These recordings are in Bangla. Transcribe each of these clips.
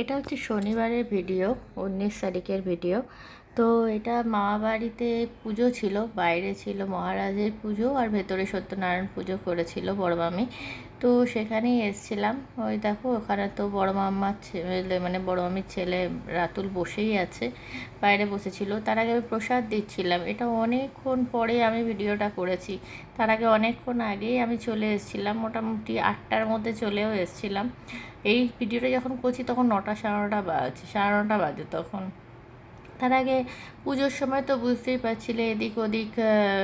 এটা হচ্ছে শনিবারের ভিডিও, উনিশ তারিখের ভিডিও। তো এটা মামা বাড়িতে পুজো ছিল, বাইরে ছিল মহারাজের পুজো আর ভেতরে সত্যনারায়ণ পুজো করেছিল বড় মামি। তো সেখানেই এসছিলাম। ওই দেখো, ওখানে তো বড় মাম্মার ছেলে মানে বড় মামির ছেলে রাতুল বসেই আছে, বাইরে বসেছিল। তার আগে আমি প্রসাদ দিচ্ছিলাম। এটা অনেকক্ষণ পরে আমি ভিডিওটা করেছি। তার আগে অনেকক্ষণ আগেই আমি চলে এসেছিলাম। মোটামুটি আটটার মধ্যে চলেও এসেছিলাম। এই ভিডিওটা যখন করছি তখন নটা, সাড়ে নটা বাজে, সাড়ে নটা বাজে তখন। তার আগে পুজোর সময় তো বুঝতেই পারছিলে, এদিক ওদিক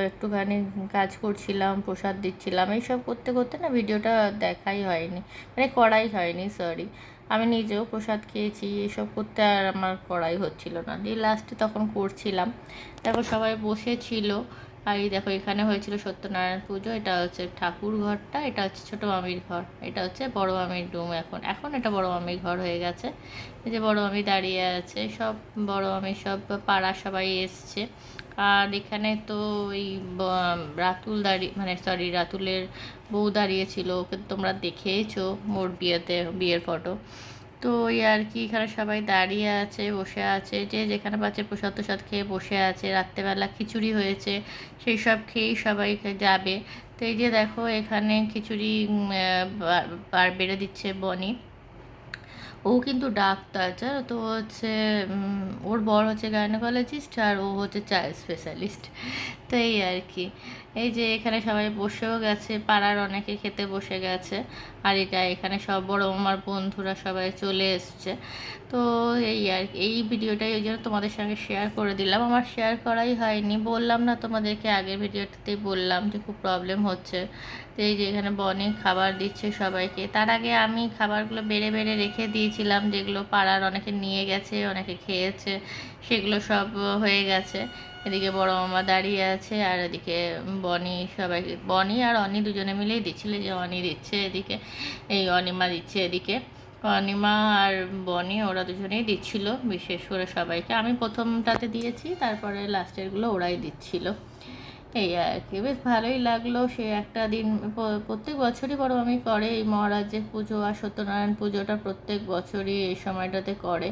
একটুখানি কাজ করছিলাম, প্রসাদ দিচ্ছিলাম, এইসব করতে করতে না ভিডিওটা দেখাই হয়নি মানে করাই হয়নি সরি আমি নিজেও প্রসাদ খেয়েছি, এসব করতে আর আমার করাই হচ্ছিল না। দিয়ে লাস্টে তখন করছিলাম, তারপর সবাই বসেছিল আর এই দেখো, এখানে হয়েছিল সত্যনারায়ণ পুজো, এটা হচ্ছে ঠাকুর ঘরটা, এটা হচ্ছে ছোটো মামির ঘর, এটা হচ্ছে বড় মামির রুম এখন। এখন এটা বড় মামির ঘর হয়ে গেছে। এই যে বড় মামি দাঁড়িয়ে আছে, সব বড় মামি, সব পাড়া সবাই এসছে। আর এখানে তো ওই রাতুল দাঁড়িয়ে মানে সরি রাতুলের বউ দাঁড়িয়েছিল ওকে তোমরা দেখেইছো মোর বিয়েতে, বিয়ের ফটো তো ওই আর কি, এখানে সবাই দাঁড়িয়ে আছে, বসে আছে, যে যেখানে পাচ্ছে প্রসাদ প্রসাদ খেয়ে বসে আছে, রাত্রেবেলা খিচুড়ি হয়েছে, সেই সব খেয়েই সবাই যাবে। তো এই যে দেখো, এখানে খিচুড়ি বেড়ে দিচ্ছে বনি। ও কিন্তু ডাক্তার, জানো তো হচ্ছে ওর বর হচ্ছে গাইনোকোলজিস্ট আর ও হচ্ছে চাইল্ড স্পেশালিস্ট তো এই আর কি। এই যে এখানে সবাই বসেও গেছে, পাড়ার অনেকে খেতে বসে গেছে, আর এটা এখানে সব বড় আমার বন্ধুরা সবাই চলে এসছে। তো এই আর এই ভিডিওটাই ওই জন্য তোমাদের সঙ্গে শেয়ার করে দিলাম। আমার শেয়ার করাই হয়নি, বললাম না তোমাদেরকে, আগের ভিডিওটাতেই বললাম যে খুব প্রবলেম হচ্ছে। তো এই যে এখানে বনি খাবার দিচ্ছে সবাইকে। তার আগে আমি খাবারগুলো বেড়ে বেড়ে রেখে দিয়েছিলাম, যেগুলো পাড়ার অনেকে নিয়ে গেছে, অনেকে খেয়েছে, সেগুলো সব হয়ে গেছে। এদিকে বড় মামা দাঁড়িয়ে আছে আর এদিকে বনি সবাই, বনি আর অনি দুজনে মিলেই দিচ্ছিল যে অনি দিচ্ছে এদিকে, এই অনিমা দিচ্ছে এদিকে। অনিমা আর বনি ওরা দুজনেই দিচ্ছিল, বিশেষ করে সবাইকে। আমি প্রথমটাতে দিয়েছি, তারপরে লাস্টেরগুলো ওরাই দিচ্ছিল। এই আর কি, বেশ ভালোই লাগল সে একটা দিন প্রত্যেক বছরই বড় আমি করে এই মহারাজের পুজো আর সত্যনারায়ণ পুজোটা প্রত্যেক বছরই এই সময়টাতে করে।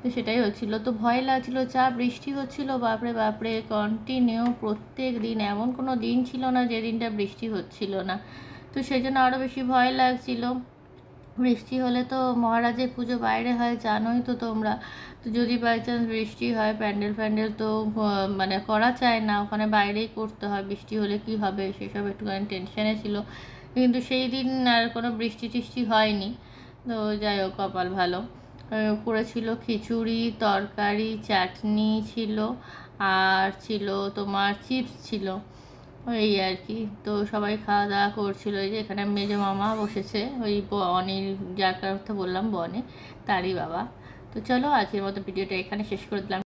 তো সেটাই হচ্ছিল। তো ভয় লাগছিল, চা, বৃষ্টি হচ্ছিল, বাপরে বাপরে কন্টিনিউ প্রত্যেক দিন। এমন কোনো দিন ছিল না যে দিনটা বৃষ্টি হচ্ছিল না। তো সেই জন্য আরও বেশি ভয় লাগছিল। বৃষ্টি হলে তো মহারাজের পুজো বাইরে হয়, জানোই তো তোমরা। তো যদি বাই চান্স বৃষ্টি হয়, প্যান্ডেল, ফ্যান্ডেল তো মানে করা চায় না। ওখানে বাইরেই করতে হয়, বৃষ্টি হলে কি হবে? সেসব একটুখানি টেনশানে ছিল। কিন্তু সেই দিন আর কোনো বৃষ্টি টিষ্টি হয়নি। তো যাই হোক, কপাল ভালো। করেছিল। খিচুড়ি, তরকারি, চাটনি ছিল আর ছিল তোমার চিপস ছিল। এই আর কি। তো সবাই খাওয়া দাওয়া করছিল। যে এখানে মেজো মামা বসেছে, ওই অনিল যার কথা বললাম বনে, তারই বাবা। তো চলো আজকের মতো ভিডিওটা এখানে শেষ করে দিলাম।